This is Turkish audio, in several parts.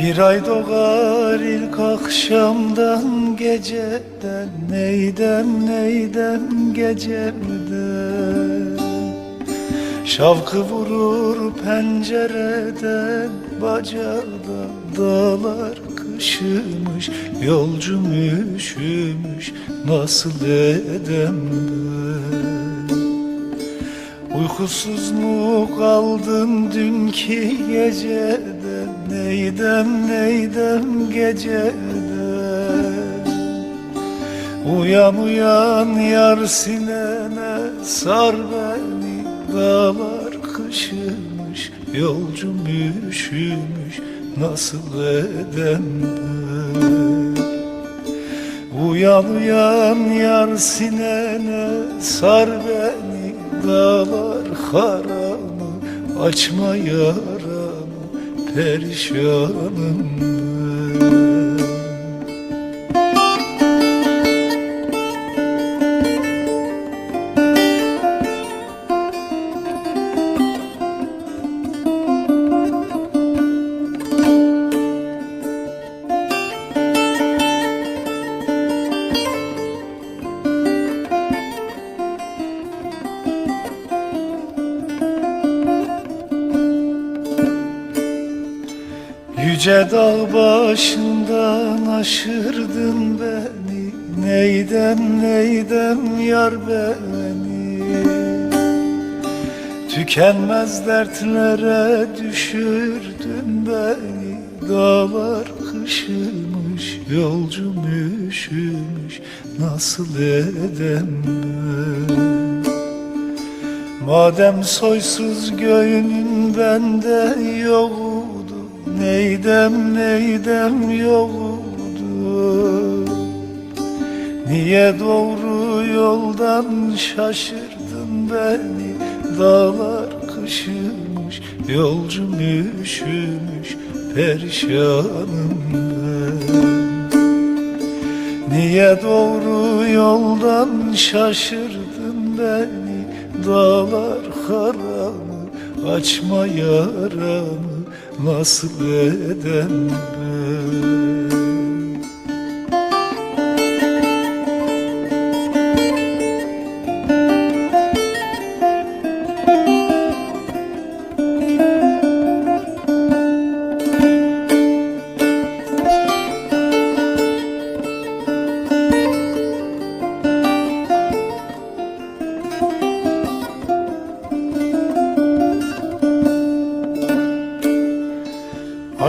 ay doğar ilk akşamdan geceden Neydem neydem gecemden Şavkı vurur pencereden Bacadan dağlar kışımış Yolcum üşümüş nasıl edem Uykusuz mu kaldın dünkü geceden Neydem neydem geceden Uyan uyan yar sinene sar beni. Dağlar kışımış yolcum üşümüş Nasıl edem Uyan uyan yar sinene sar beni. Dağlar haramı açma yaramı Perişanım. ben Yüce dağ başından aşırdın beni. Neydem neydem yar beni? Tükenmez dertlere düşürdün beni. Dağlar kışımış yolcum üşümüş. Nasıl edem ben? Madem soysuz göğünün bende yoktu Neydem neydem yoktu Niye doğru yoldan şaşırdın beni? Dağlar kışımış yolcum üşümüş Perişanım Niye doğru yoldan şaşırdın beni? Dağlar haramı açma yaramı Nasıl edem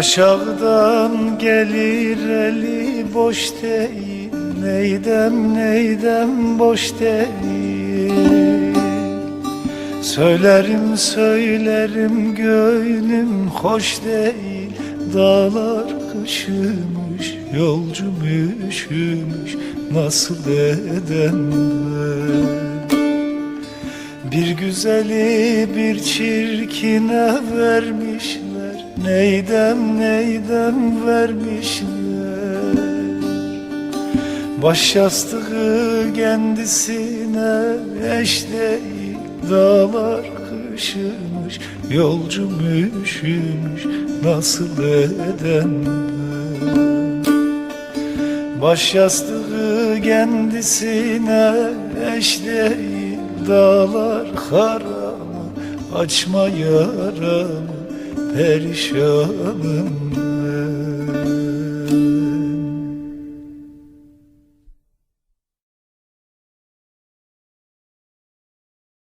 Aşağıdan gelir eli boş değil Neydem neydem boş değil. Söylerim söylerim gönlüm hoş değil Dağlar kışımış yolcum üşümüş Nasıl edem bir güzeli bir çirkine vermişler Neydem neydem vermişler? Baş yastığı kendisine eş değil Dağlar kışımış yolcum üşümüş Nasıl edem ben? Baş yastığı kendisine eş değil Dağlar haramı açma yaramı Perişanım